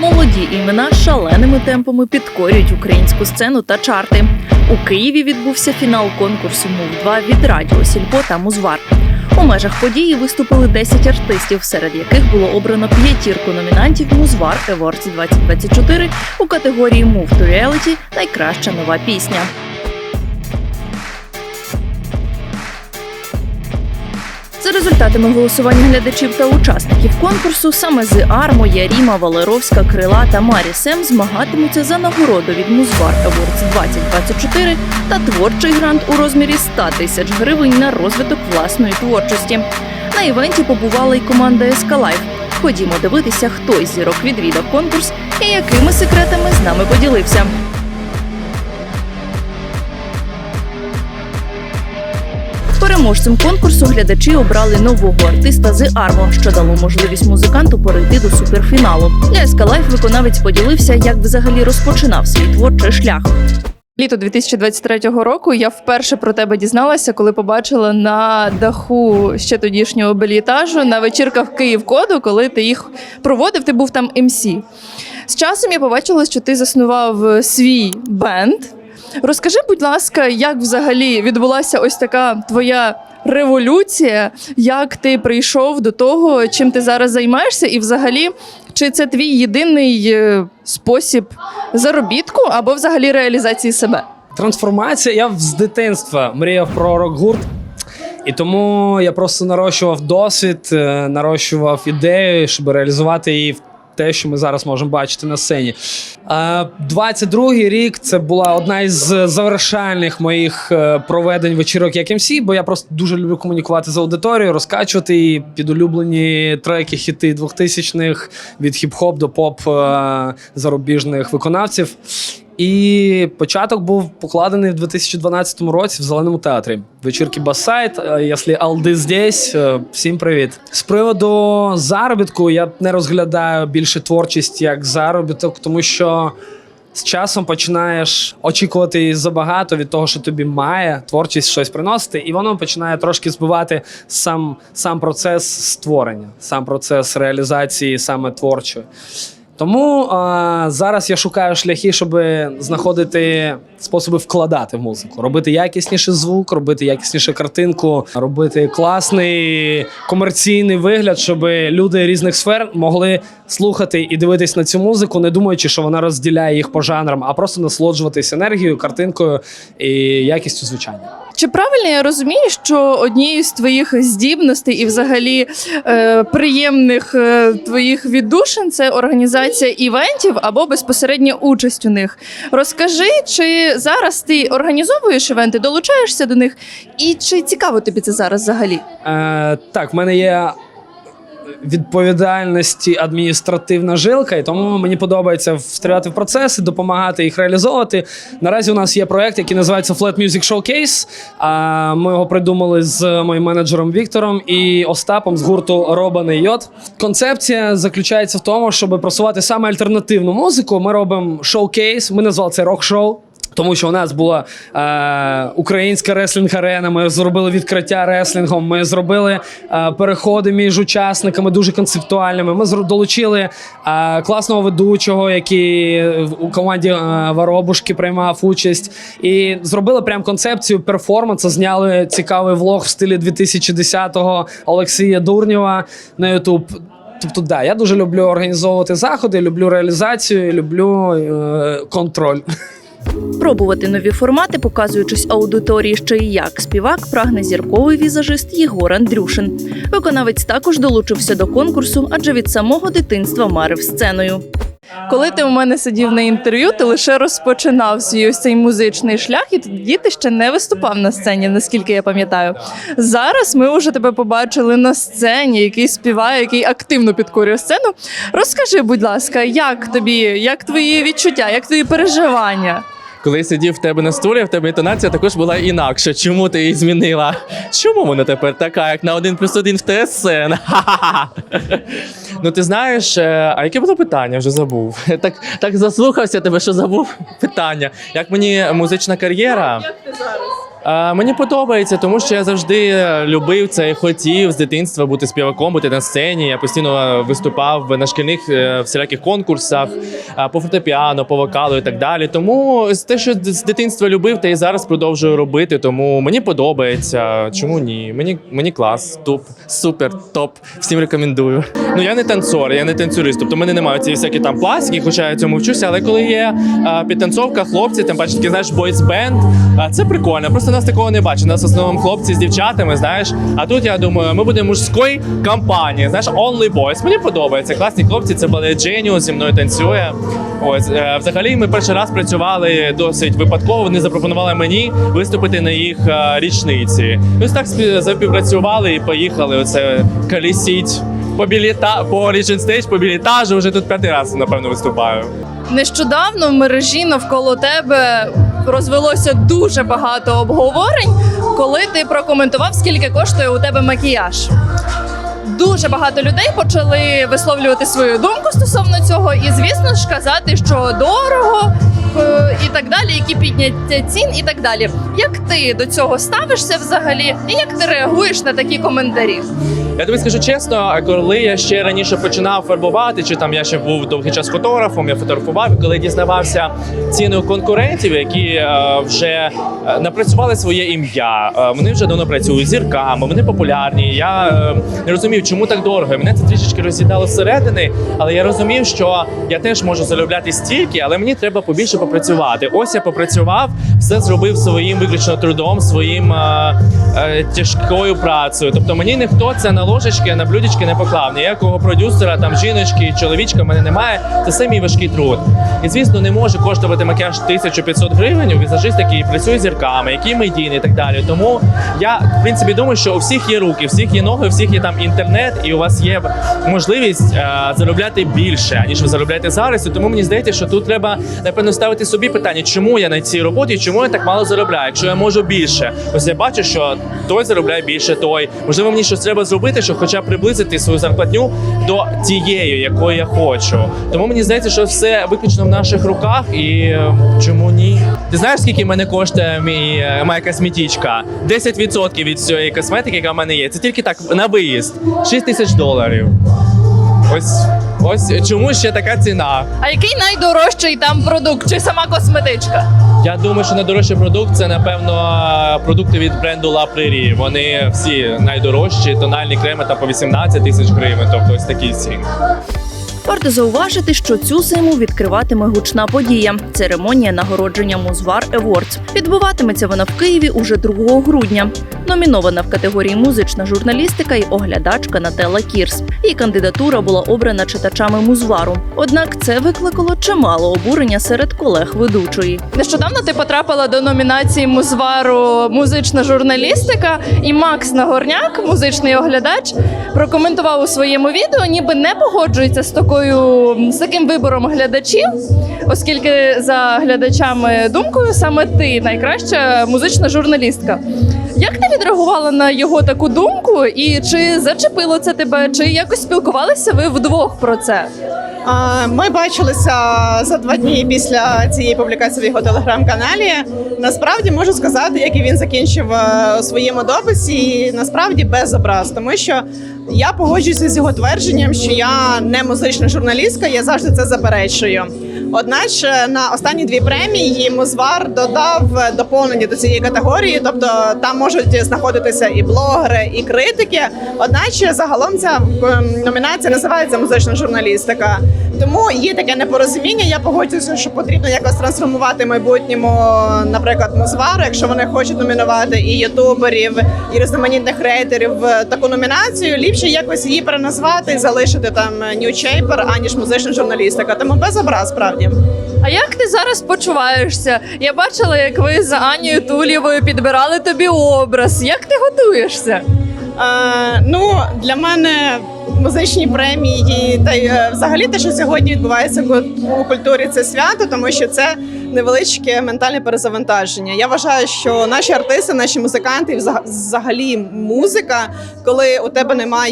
Молоді імена шаленими темпами підкорюють українську сцену та чарти. У Києві відбувся фінал конкурсу Мув 2 від Радіо Сільпо та Музвар. У межах події виступили 10 артистів, серед яких було обрано п'ятірку номінантів Музвар Еворці 2024 у категорії Мув Reality Найкраща нова пісня. Результатами голосування глядачів та учасників конкурсу, саме з Армо, Яріма, Валеровська, Крила та Марі Сем змагатимуться за нагороду від Музвар Awards 2024 та творчий грант у розмірі 100 тисяч гривень на розвиток власної творчості. На івенті побувала й команда Ескалайф. Ходімо дивитися, хто із зірок відвідав конкурс і якими секретами з нами поділився. Переможцем конкурсу глядачі обрали нового артиста з Армо, що дало можливість музиканту перейти до суперфіналу. Для Ескалайф виконавець поділився, як взагалі розпочинав свій творчий шлях. Літо 2023 року я вперше про тебе дізналася, коли побачила на даху ще тодішнього белітажу на вечірках Київ Коду, коли ти їх проводив, ти був там МС. З часом я побачила, що ти заснував свій бенд. Розкажи, будь ласка, як взагалі відбулася ось така твоя революція? Як ти прийшов до того, чим ти зараз займаєшся, і взагалі, чи це твій єдиний е, спосіб заробітку або взагалі реалізації себе? Трансформація. Я з дитинства мріяв про рок-гурт. І тому я просто нарощував досвід, е, нарощував ідею, щоб реалізувати її в те, що ми зараз можемо бачити на сцені. Е, 22-й рік це була одна із завершальних моїх е, проведень вечірок як МС, бо я просто дуже люблю комунікувати з аудиторією, розкачувати її під улюблені треки, хіти 2000-х, від хіп-хоп до поп е, зарубіжних виконавців. І початок був покладений в 2012 році в зеленому театрі. Вечірки Басайт. Е, Якщо Алди здесь, е, всім привіт. З приводу заробітку я не розглядаю більше творчість як заробіток, тому що з часом починаєш очікувати забагато від того, що тобі має творчість щось приносити, і воно починає трошки збивати сам, сам процес створення, сам процес реалізації саме творчої. Тому а, зараз я шукаю шляхи, щоб знаходити способи вкладати в музику, робити якісніший звук, робити якісніше картинку, робити класний комерційний вигляд, щоб люди різних сфер могли слухати і дивитись на цю музику, не думаючи, що вона розділяє їх по жанрам, а просто насолоджуватись енергією, картинкою і якістю звучання. Чи правильно я розумію, що однією з твоїх здібностей і взагалі е, приємних е, твоїх віддушин це організація івентів або безпосередня участь у них? Розкажи, чи зараз ти організовуєш івенти, долучаєшся до них, і чи цікаво тобі це зараз взагалі? Е, так, в мене є відповідальності адміністративна жилка, і тому мені подобається встряти в процеси, допомагати їх реалізовувати. Наразі у нас є проект, який називається Flat Music Showcase. А ми його придумали з моїм менеджером Віктором і Остапом з гурту Робаний Йод. Концепція заключається в тому, щоб просувати саме альтернативну музику. Ми робимо шоу-кейс. Ми назвали це рок-шоу. Тому що у нас була е, українська реслінг-арена, ми зробили відкриття реслінгом, ми зробили е, переходи між учасниками дуже концептуальними. Ми долучили е, класного ведучого, який у команді е, Воробушки приймав участь. І зробили прям концепцію перформансу. Зняли цікавий влог в стилі 2010-го Олексія Дурнєва на Ютуб. Тобто, да, я дуже люблю організовувати заходи, люблю реалізацію, люблю е, контроль. Пробувати нові формати, показуючись аудиторії, що і як співак, прагне зірковий візажист Єгор Андрюшин. Виконавець також долучився до конкурсу, адже від самого дитинства марив сценою. Коли ти у мене сидів на інтерв'ю, ти лише розпочинав свій ось цей музичний шлях, і тоді ти ще не виступав на сцені, наскільки я пам'ятаю. Зараз ми вже тебе побачили на сцені, який співає, який активно підкорює сцену. Розкажи, будь ласка, як тобі, як твої відчуття, як твої переживання? Коли сидів в тебе на стулі, в тебе інтонація також була інакша. Чому ти її змінила? Чому вона тепер така, як на один плюс один в ТСН? Ну ти знаєш, е, а яке було питання? Вже забув. Так, так заслухався тебе, що забув питання. Як мені музична кар'єра? Як ти зараз? Е, мені подобається, тому що я завжди любив це і хотів з дитинства бути співаком, бути на сцені. Я постійно виступав на шкільних е, всіляких конкурсах е, по фортепіано, по вокалу і так далі. Тому те, що з дитинства любив, та і зараз продовжую робити. Тому мені подобається. Чому ні? Мені мені клас, топ, супер, топ. Всім рекомендую. Ну я не танцор, я не танцюрист. Тобто мене немає цієї всякі там пластики, хоча я цьому вчуся. Але коли є підтанцовка, хлопці, тим паче такий, знаєш, бойсбенд, це прикольно. Просто нас такого не бачить. У нас в основному хлопці з дівчатами, знаєш. А тут я думаю, ми будемо мужської компанії. Знаєш, only boys. Мені подобається. Класні хлопці, це балет Genius, зі мною танцює. Ось е, взагалі ми перший раз працювали досить випадково. Вони запропонували мені виступити на їх е, річниці. Ось так спі- запівпрацювали і поїхали. Оце колісіть по біліта по Stage, по білітажу. Вже тут п'ятий раз, напевно, виступаю. Нещодавно в мережі навколо тебе розвелося дуже багато обговорень, коли ти прокоментував, скільки коштує у тебе макіяж. Дуже багато людей почали висловлювати свою думку стосовно цього, і звісно ж казати, що дорого і так далі, які підняття цін, і так далі. Як ти до цього ставишся взагалі, і як ти реагуєш на такі коментарі? Я тобі скажу чесно, коли я ще раніше починав фарбувати, чи там я ще був довгий час фотографом, я фотографував, коли дізнавався ціни у конкурентів, які е, вже е, напрацювали своє ім'я, е, вони вже давно працюють зірками, вони популярні. Я е, не розумів, чому так дорого. Мене це трішечки роз'їдало зсередини, але я розумів, що я теж можу заробляти стільки, але мені треба побільше попрацювати. Ось я попрацював, все зробив своїм виключно трудом, своїм е, е, тяжкою працею. Тобто мені ніхто це на ложечки, на блюдечки не поклав. Ніякого продюсера, там жіночки, чоловічка в мене немає. Це все мій важкий труд. І звісно, не може коштувати макіяж 1500 гривень. Візажист, який працює зірками, який медійний і так далі. Тому я в принципі думаю, що у всіх є руки, у всіх є ноги, у всіх є там інтернет, і у вас є можливість е, заробляти більше, ніж ви заробляєте зараз. І тому мені здається, що тут треба напевно ставити собі питання, чому я на цій роботі, чому я так мало заробляю, якщо я можу більше. Ось я бачу, що той заробляє більше, той можливо мені щось треба зробити, щоб хоча б приблизити свою зарплатню до тієї, якої я хочу. Тому мені здається, що все виключно в наших руках, і е, чому ні? Ти знаєш, скільки мене коштує мій е, моя косметичка? 10% від цієї косметики, яка в мене є. Це тільки так на виїзд. 6 тисяч доларів. Ось ось чому ще така ціна. А який найдорожчий там продукт чи сама косметичка? Я думаю, що найдорожчий продукт це напевно продукти від бренду La Prairie. Вони всі найдорожчі, тональні креми та по 18 тисяч гривень. Тобто ось такі ціни. Варто зауважити, що цю зиму відкриватиме гучна подія церемонія нагородження Музвар Awards. Відбуватиметься вона в Києві уже 2 грудня. Номінована в категорії музична журналістика і оглядачка Нателла Кірс. Її кандидатура була обрана читачами Музвару. Однак це викликало чимало обурення серед колег ведучої. Нещодавно ти потрапила до номінації Музвару музична журналістика, і Макс Нагорняк, музичний оглядач, прокоментував у своєму відео, ніби не погоджується з такою з таким вибором глядачів, оскільки за глядачами думкою саме ти найкраща музична журналістка. Як ти відреагувала на його таку думку, і чи зачепило це тебе, чи якось спілкувалися ви вдвох про це? Ми бачилися за два дні після цієї публікації в його телеграм-каналі. Насправді можу сказати, як і він закінчив е, у своєму дописі, і насправді без образ, тому що я погоджуюся з його твердженням, що я не музична журналістка, я завжди це заперечую. Одначе на останні дві премії Музвар додав доповнення до цієї категорії, тобто там можуть знаходитися і блогери, і критики. Одначе загалом ця номінація називається музична журналістика. Тому є таке непорозуміння. Я погоджуюся, що потрібно якось трансформувати майбутньому, наприклад, Музвар, якщо вони хочуть номінувати і ютуберів, і різноманітних рейтерів в таку номінацію. Ліпше якось її переназвати і залишити там New Shaper, аніж музична журналістика. Тому без образ справді. А як ти зараз почуваєшся? Я бачила, як ви з Анією Тулєвою підбирали тобі образ. Як ти готуєшся? Е, ну, для мене музичні премії, та й е, взагалі те, що сьогодні відбувається у культурі, це свято, тому що це невеличке ментальне перезавантаження. Я вважаю, що наші артисти, наші музиканти, взагалі музика, коли у тебе немає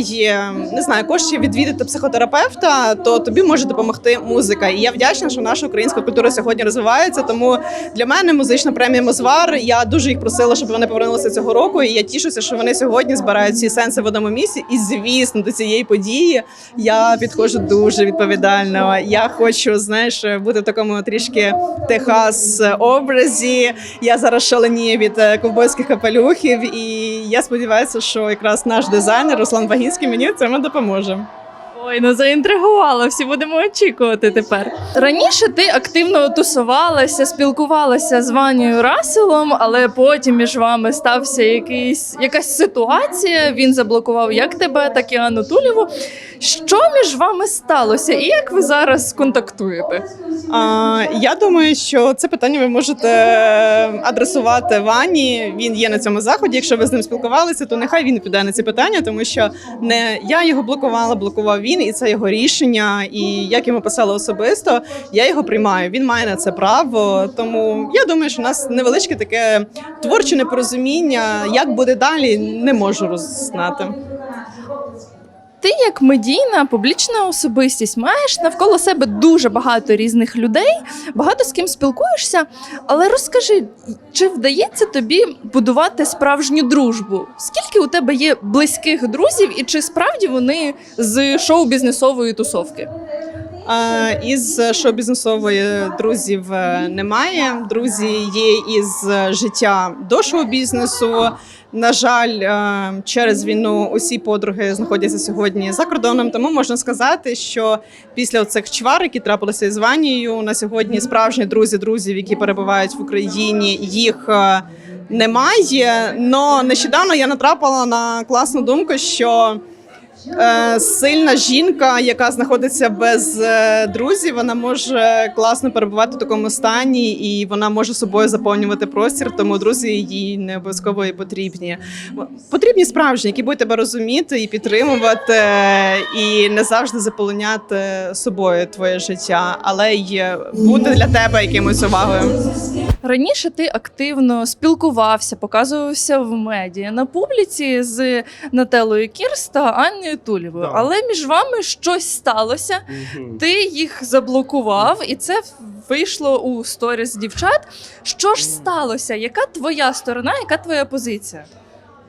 не знаю коштів відвідати психотерапевта, то тобі може допомогти музика. І я вдячна, що наша українська культура сьогодні розвивається. Тому для мене музична премія Мозвар. Я дуже їх просила, щоб вони повернулися цього року. І я тішуся, що вони сьогодні збирають всі сенси в одному місці. І звісно, до цієї події я підходжу дуже відповідально. Я хочу, знаєш, бути в такому трішки Техас образі. Я зараз шаленію від е, ковбойських капелюхів, і я сподіваюся, що якраз наш дизайнер Руслан Вагінський мені в цьому допоможе. Ой, ну заінтригувала, всі будемо очікувати тепер. Раніше ти активно тусувалася, спілкувалася з Ванією Раселом, але потім між вами стався якийсь, якась ситуація. Він заблокував як тебе, так і Анну Тулєву. Що між вами сталося, і як ви зараз контактуєте? А, я думаю, що це питання ви можете адресувати Вані. Він є на цьому заході. Якщо ви з ним спілкувалися, то нехай він піде на ці питання, тому що не я його блокувала, блокував він, і це його рішення. І як йому писала особисто, я його приймаю. Він має на це право. Тому я думаю, що у нас невеличке таке творче непорозуміння. Як буде далі, не можу роззнати. Ти, як медійна публічна особистість, маєш навколо себе дуже багато різних людей, багато з ким спілкуєшся. Але розкажи, чи вдається тобі будувати справжню дружбу? Скільки у тебе є близьких друзів, і чи справді вони з шоу-бізнесової тусовки? Із шоу-бізнесової друзів е, немає. Друзі є із життя до шоу-бізнесу. На жаль, е, через війну усі подруги знаходяться сьогодні за кордоном. Тому можна сказати, що після цих чвар, які трапилися із Ванією, на сьогодні справжні друзі друзів, які перебувають в Україні, їх е, немає. Но нещодавно я натрапила на класну думку, що сильна жінка, яка знаходиться без е, друзів, вона може класно перебувати в такому стані, і вона може собою заповнювати простір. Тому друзі їй не обов'язково і потрібні. Потрібні справжні, які будуть тебе розуміти і підтримувати, е, і не завжди заполоняти собою твоє життя, але й бути для тебе якимось увагою. Раніше ти активно спілкувався, показувався в медіа на публіці з Нателою Кірс та Анною Тулєвою. Да. Але між вами щось сталося. Ти їх заблокував, і це вийшло у сторіс дівчат. Що ж сталося? Яка твоя сторона, яка твоя позиція?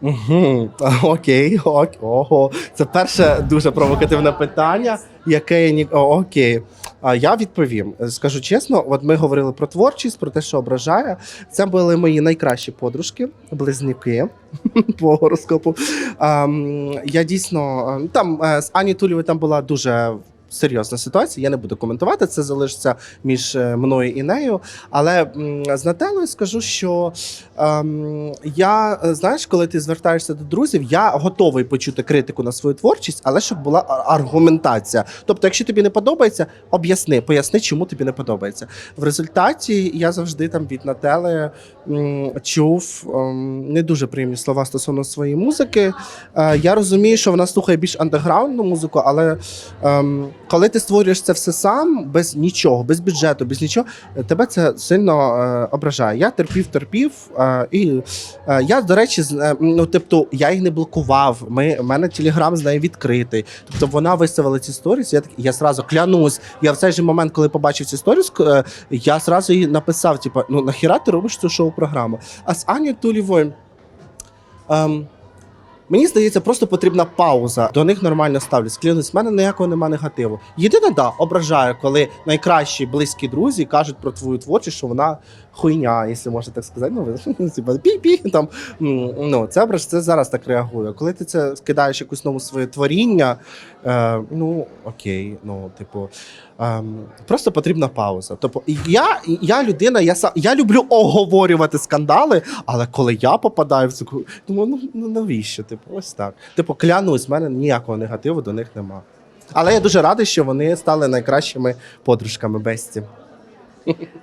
Угу. Окей, ок, ого. Це перше дуже провокативне питання, яке я ні. О, окей. Я відповім. Скажу чесно, от ми говорили про творчість, про те, що ображає. Це були мої найкращі подружки, близнюки по гороскопу. Я дійсно ем, там е, з Ані Тулєвою там була дуже. Серйозна ситуація, я не буду коментувати. Це залишиться між е, мною і нею. Але з Нателою скажу, що ем, я е, знаєш, коли ти звертаєшся до друзів, я готовий почути критику на свою творчість, але щоб була аргументація. Тобто, якщо тобі не подобається, об'ясни, поясни, чому тобі не подобається. В результаті я завжди там від Нателли м, чув ем, не дуже приємні слова стосовно своєї музики. Е, я розумію, що вона слухає більш андеграундну музику, але ем, коли ти створюєш це все сам, без нічого, без бюджету, без нічого, е, тебе це сильно е, ображає. Я терпів, терпів. І я, до речі, ну, тобто, я їх не блокував. Ми, у мене телеграм з нею відкритий. Тобто вона виставила ці сторіс. Я так, я сразу клянусь. Я в цей же момент, коли побачив ці сторіс, я сразу їй написав: типу, ну нахіра ти робиш цю шоу-програму? А з Ані Тулєвою. Ем, Мені здається, просто потрібна пауза. До них нормально ставлюсь. Клянусь, в мене ніякого нема негативу. Єдине, да, ображаю, коли найкращі близькі друзі кажуть про твою творчість, що вона хуйня, якщо можна так сказати. Ну, типа пі-пі, там ну це це зараз так реагує. Коли ти це скидаєш якусь нову своє творіння, е, ну окей, ну типу. Ем, просто потрібна пауза. Тобто я, я людина, я сам я люблю оговорювати скандали, але коли я попадаю в цю думаю, ну, ну навіщо? Типу, ось так. Типу, клянусь, в мене ніякого негативу до них нема. Але я дуже радий, що вони стали найкращими подружками Бесті.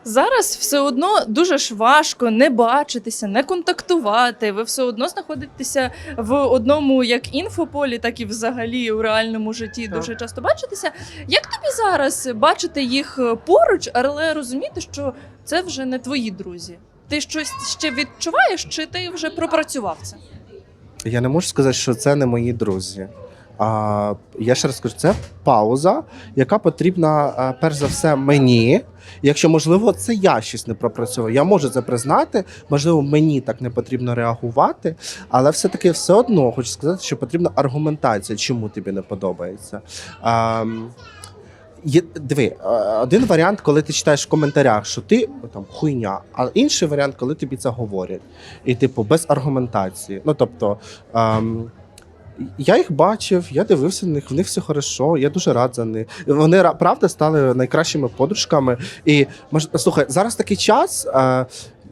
Зараз все одно дуже ж важко не бачитися, не контактувати. Ви все одно знаходитеся в одному як інфополі, так і взагалі у реальному житті Так. дуже часто бачитеся. Як тобі зараз бачити їх поруч, але розуміти, що це вже не твої друзі? Ти щось ще відчуваєш, чи ти вже пропрацював це? Я не можу сказати, що це не мої друзі. А, я ще раз скажу, це пауза, яка потрібна а, перш за все мені. Якщо можливо, це я щось не пропрацьовую. Я можу це признати. Можливо, мені так не потрібно реагувати, але все-таки все одно хочу сказати, що потрібна аргументація, чому тобі не подобається. А, Є, диви, е, один варіант, коли ти читаєш в коментарях, що ти там хуйня, а інший варіант, коли тобі це говорять. І, типу, без аргументації. Ну, тобто, ем, я їх бачив, я дивився на них, в них все хорошо, я дуже рад за них. Вони ра- правда стали найкращими подружками. І мож, слухай, зараз такий час. Е,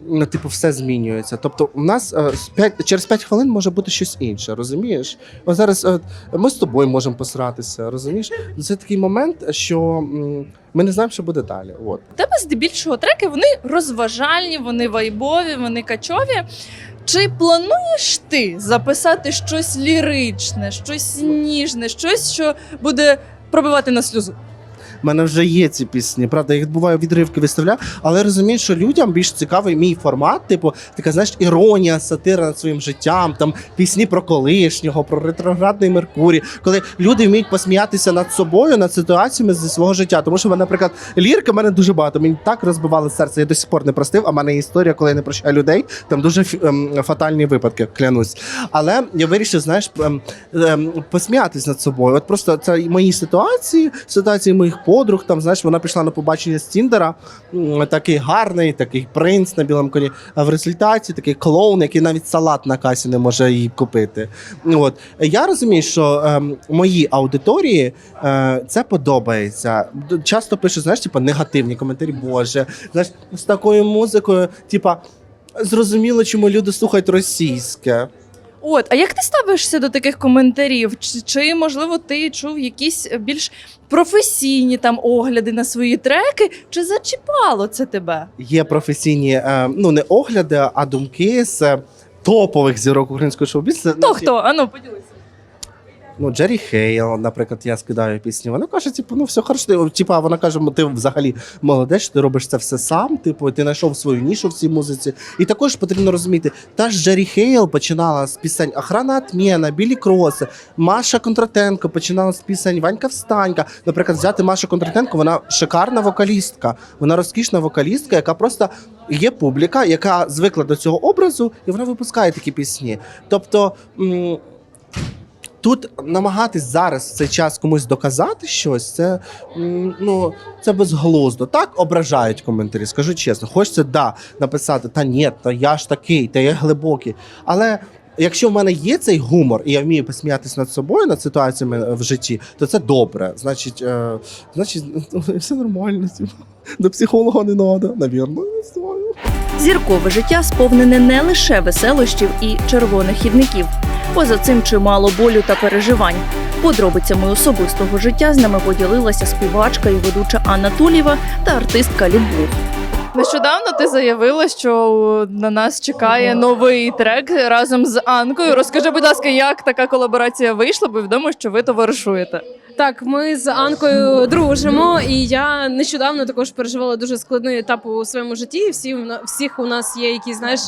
Ну, типу, все змінюється. Тобто, у нас е, з п'ять- через 5 хвилин може бути щось інше, розумієш? От зараз е, ми з тобою можемо посратися, розумієш? Це такий момент, що м, ми не знаємо, що буде далі. От. Тебе здебільшого треки вони розважальні, вони вайбові, вони качові. Чи плануєш ти записати щось ліричне, щось ніжне, щось, що буде пробивати на сльозу? У мене вже є ці пісні. Правда, я їх буваю відривки виставляю, але розумію, що людям більш цікавий мій формат, типу, така знаєш, іронія, сатира над своїм життям, там пісні про колишнього, про ретроградний Меркурій, коли люди вміють посміятися над собою, над ситуаціями зі свого життя. Тому що, наприклад, лірка в мене дуже багато. Мені так розбивали серце, я до сих пор не простив. А в мене історія, коли я не прощаю людей. Там дуже ем, фатальні випадки, клянусь. Але я вирішив, знаєш, ем, ем, посміятись над собою. От просто це мої ситуації, ситуації моїх подруг. Там знаєш, вона пішла на побачення з Тіндера, такий гарний, такий принц на білому коні. А в результаті такий клоун, який навіть салат на касі не може їй купити. От я розумію, що ем, моїй аудиторії е, це подобається. Часто пишуть, знаєш, типу, негативні коментарі. Боже, знаєш, з такою музикою, типа. Зрозуміло, чому люди слухають російське. От, а як ти ставишся до таких коментарів? Чи, чи можливо ти чув якісь більш професійні там огляди на свої треки? Чи зачіпало це тебе? Є професійні, е, ну не огляди, а думки з е, топових зірок українського шоу-бізнесу. Хто хто? Ану, поділися. Ну, Джері Хейл, наприклад, я скидаю пісню. Вона каже, типу, ну все хорошо. Типа, вона каже, «Ну, ти взагалі молодець, ти робиш це все сам. Типу, ти знайшов свою нішу в цій музиці. І також потрібно розуміти, та ж Джері Хейл починала з пісень Охрана Атмєна, Білі Кроси, Маша Контратенко починала з пісень Ванька Встанька. Наприклад, взяти Машу Контратенко, вона шикарна вокалістка. Вона розкішна вокалістка, яка просто є публіка, яка звикла до цього образу, і вона випускає такі пісні. Тобто. Тут намагатись зараз в цей час комусь доказати щось, це ну це безглуздо. Так ображають коментарі. Скажу чесно, хочеться да написати та ні, та я ж такий, та я глибокий. Але якщо в мене є цей гумор, і я вмію посміятися над собою, над ситуаціями в житті, то це добре. Значить, е, значить, все нормально. типу. До психолога не треба, навірно. Зіркове життя сповнене не лише веселощів і червоних хідників. Поза цим чимало болю та переживань. Подробицями особистого життя з нами поділилася співачка і ведуча Анна Тулєва та артистка Любов. Нещодавно ти заявила, що на нас чекає новий трек разом з Анкою. Розкажи, будь ласка, як така колаборація вийшла, бо відомо, що ви товаришуєте. Так, ми з Анкою дружимо, і я нещодавно також переживала дуже складний етап у своєму житті. Всі всіх у нас є якісь знаєш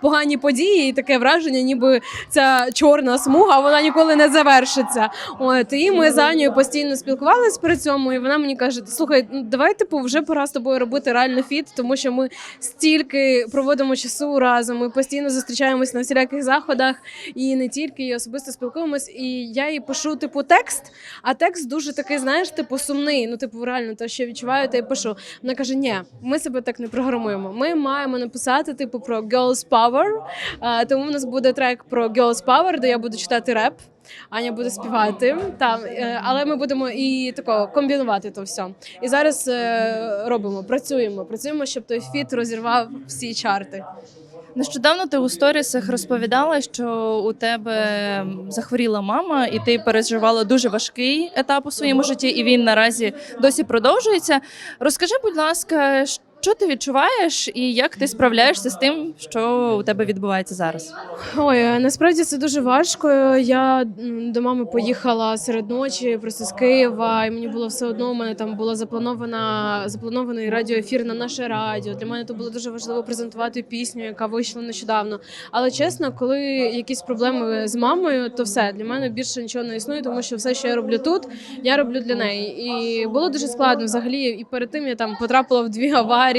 погані події, і таке враження, ніби ця чорна смуга вона ніколи не завершиться. От і ми з Анею постійно спілкувалися при цьому. І вона мені каже: слухай, ну давай типу вже пора з тобою робити реально фіт, тому що ми стільки проводимо часу разом. Ми постійно зустрічаємось на всіляких заходах і не тільки і особисто спілкуємось. І я їй пишу типу текст. А текст дуже такий, знаєш, типу сумний. Ну, типу, реально, те, що відчуваю, та й пишу. Вона каже: ні, ми себе так не програмуємо. Ми маємо написати, типу, про girls power. Тому в нас буде трек про girls power, де я буду читати реп. Аня буде співати, там, е, але ми будемо і тако комбінувати то все. І зараз е, робимо, працюємо, працюємо, щоб той фіт розірвав всі чарти. Нещодавно ти у сторісах розповідала, що у тебе захворіла мама, і ти переживала дуже важкий етап у своєму житті, і він наразі досі продовжується. Розкажи, будь ласка, щ- Що ти відчуваєш і як ти справляєшся з тим, що у тебе відбувається зараз? Ой, насправді це дуже важко. Я до мами поїхала серед ночі, просто з Києва, і мені було все одно. У мене там була запланована запланований радіоефір на наше радіо. Для мене то було дуже важливо презентувати пісню, яка вийшла нещодавно. Але чесно, коли якісь проблеми з мамою, то все для мене більше нічого не існує, тому що все, що я роблю тут, я роблю для неї. І було дуже складно взагалі. І перед тим я там потрапила в дві аварії,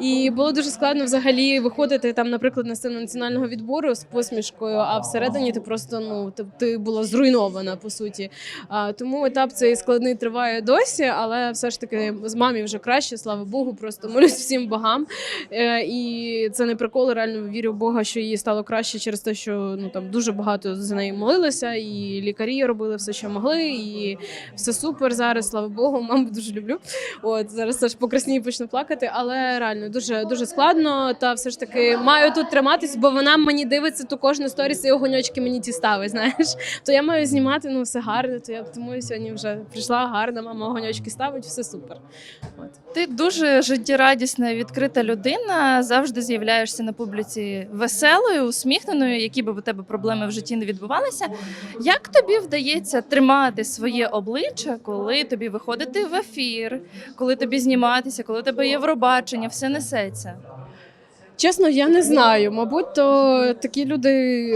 і було дуже складно взагалі виходити там, наприклад, на сцену національного відбору з посмішкою, а всередині ти просто ну ти, ти була зруйнована по суті. А, тому етап цей складний триває досі, але все ж таки з мамі вже краще, слава Богу. Просто молюсь всім богам. Е, і це не прикол, реально вірю в Бога, що їй стало краще через те, що ну там дуже багато за неї молилися, і лікарі робили все, що могли, і все супер зараз. Слава Богу, маму дуже люблю. От зараз теж покраснію і почну плакати, але реально дуже дуже складно. Та все ж таки маю тут триматись, бо вона мені дивиться ту кожну сторіс і огоньочки мені ті ставить. Знаєш, то я маю знімати ну все гарно. То я тому сьогодні вже прийшла гарна, мама огоньочки ставить, все супер. От. Ти дуже життєрадісна, відкрита людина. Завжди з'являєшся на публіці веселою, усміхненою, які б у тебе проблеми в житті не відбувалися. Як тобі вдається тримати своє обличчя, коли тобі виходити в ефір, коли тобі зніматися, коли тебе Євробачення, все несеться? Чесно, я не знаю. Мабуть, то такі люди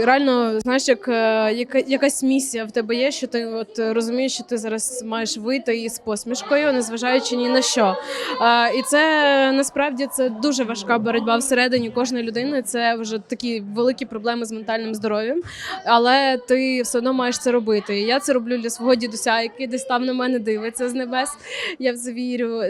реально знаєш, як е, яка, якась місія в тебе є, що ти от розумієш, що ти зараз маєш вийти із посмішкою, незважаючи ні на що. Е, і це насправді це дуже важка боротьба всередині кожної людини. Це вже такі великі проблеми з ментальним здоров'ям. Але ти все одно маєш це робити. І я це роблю для свого дідуся, який десь там на мене дивиться з небес. Я в це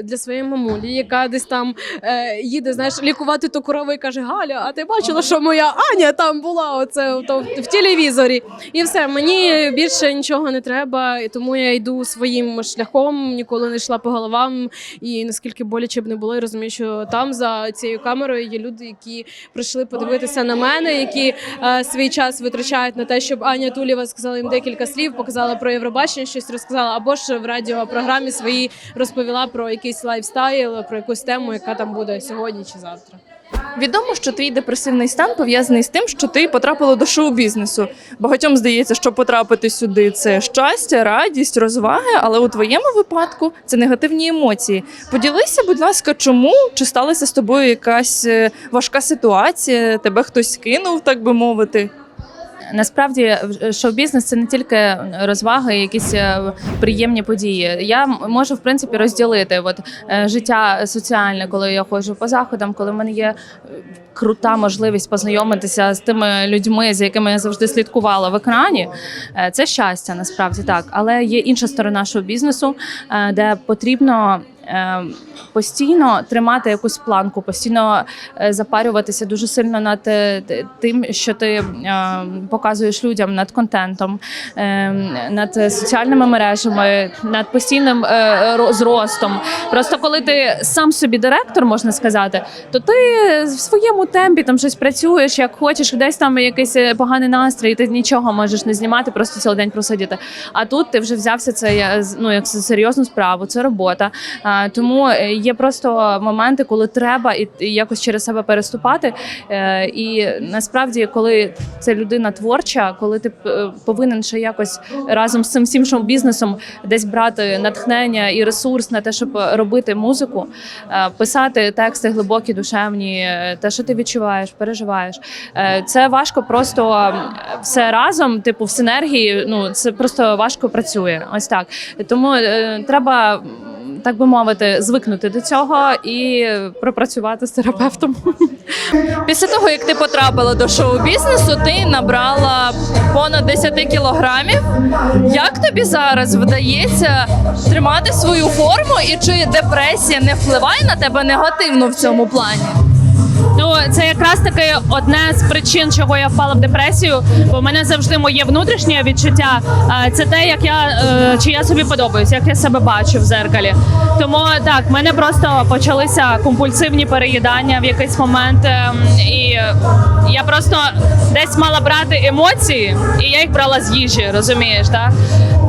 для своєї мамулі, яка десь там е, їде, знаєш, лікувати ту корову каже: Галя, а ти бачила, що моя Аня там була? Оце то, в телевізорі. І все, мені більше нічого не треба, і тому я йду своїм шляхом, ніколи не йшла по головам. І наскільки боляче б не було, я розумію, що там за цією камерою є люди, які прийшли подивитися на мене, які е, свій час витрачають на те, щоб Аня Тулєва сказала їм декілька слів, показала про Євробачення, щось розказала, або ж в радіопрограмі своїй розповіла про якийсь лайфстайл, про якусь тему, яка там буде сьогодні чи завтра. Відомо, що твій депресивний стан пов'язаний з тим, що ти потрапила до шоу-бізнесу. Багатьом здається, що потрапити сюди це щастя, радість, розваги, але у твоєму випадку це негативні емоції. Поділися, будь ласка, чому чи сталася з тобою якась е, важка ситуація? Тебе хтось кинув, так би мовити? Насправді в- шоу-бізнес це не тільки розваги, якісь е, приємні події. Я можу в принципі розділити от е, життя соціальне, коли я ходжу по заходам, коли в мене є е, крута можливість познайомитися з тими людьми, з якими я завжди слідкувала в екрані. Е, Це щастя, насправді так. Але є інша сторона шоу-бізнесу, е, де потрібно. Е, Постійно тримати якусь планку, постійно е, запарюватися дуже сильно над е, тим, що ти е, показуєш людям над контентом, е, над соціальними мережами, над постійним е, зростом. Просто коли ти сам собі директор, можна сказати, то ти в своєму темпі там щось працюєш, як хочеш, десь там якийсь поганий настрій, ти нічого можеш не знімати, просто цілий день просидіти. А тут ти вже взявся це ну, як серйозну справу, це робота. Тому е, є просто моменти, коли треба і, якось через себе переступати. Е, і насправді, коли це людина творча, коли ти е, повинен ще якось разом з цим всім шоу-бізнесом десь брати натхнення і ресурс на те, щоб робити музику, писати тексти глибокі, душевні, те, що ти відчуваєш, переживаєш. Це важко просто все разом, типу в синергії. Ну це просто важко працює. Ось так. Тому треба. Так би мовити, звикнути до цього і пропрацювати з терапевтом. Після того, як ти потрапила до шоу-бізнесу, ти набрала понад 10 кілограмів. Як тобі зараз вдається тримати свою форму, і чи депресія не впливає на тебе негативно в цьому плані? Ну, це якраз таки одне з причин, чого я впала в депресію. Бо в мене завжди моє внутрішнє відчуття. Це те, як я е, чи я собі подобаюсь, як я себе бачу в зеркалі. Тому так, в мене просто почалися компульсивні переїдання в якийсь момент, ем, і я просто десь мала брати емоції, і я їх брала з їжі, розумієш, так?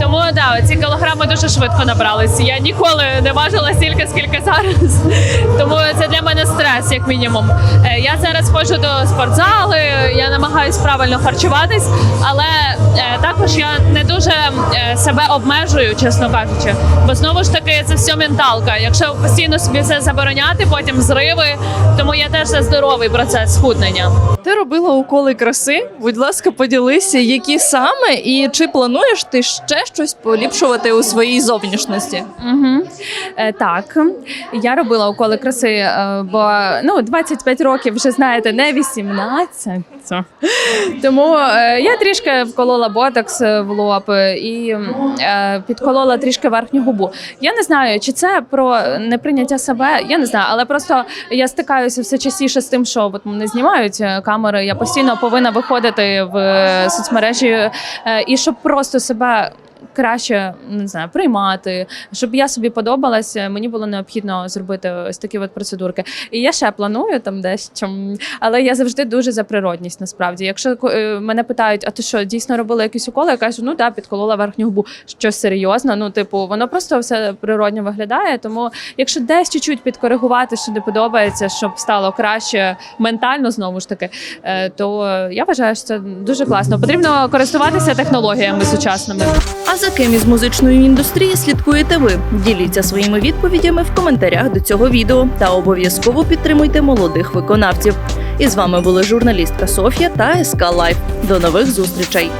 Тому да, ці кілограми дуже швидко набрались. Я ніколи не важила стільки, скільки зараз. Тому це для мене стрес, як мінімум. Е, Я зараз ходжу до спортзали, я намагаюся правильно харчуватись, але е, також я не дуже е, себе обмежую, чесно кажучи. Бо знову ж таки це все менталка. Якщо постійно собі все забороняти, потім зриви. Тому я теж за здоровий процес схуднення. Ти робила уколи краси. Будь ласка, поділися, які саме, і чи плануєш ти ще щось поліпшувати у своїй зовнішності? Угу. Е, так, я робила уколи краси, е, бо ну 25 років вже знаєте, не 18. Тому е, я трішки вколола ботокс е, в лоб е, і е, підколола трішки верхню губу. Я не знаю, чи це про неприйняття себе. Я не знаю, але просто я стикаюся все частіше з тим, що от мене знімають е, камери. Я постійно повинна виходити в соцмережі, е, і щоб просто себе. Краще не знаю, приймати, щоб я собі подобалася. Мені було необхідно зробити ось такі от процедурки. І я ще планую там дещо, але я завжди дуже за природність. Насправді, якщо е, мене питають, а ти що дійсно робила якісь уколи? Я кажу, ну так, підколола верхню губу. Що серйозно? Ну, типу, воно просто все природньо виглядає. Тому, якщо десь чуть-чуть підкоригувати, що не подобається, щоб стало краще ментально, знову ж таки, е, то я вважаю, що це дуже класно. Потрібно користуватися технологіями сучасними. А за ким із музичної індустрії слідкуєте ви? Діліться своїми відповідями в коментарях до цього відео та обов'язково підтримуйте молодих виконавців. І з вами були журналістка Софія та СК Лайф. До нових зустрічей.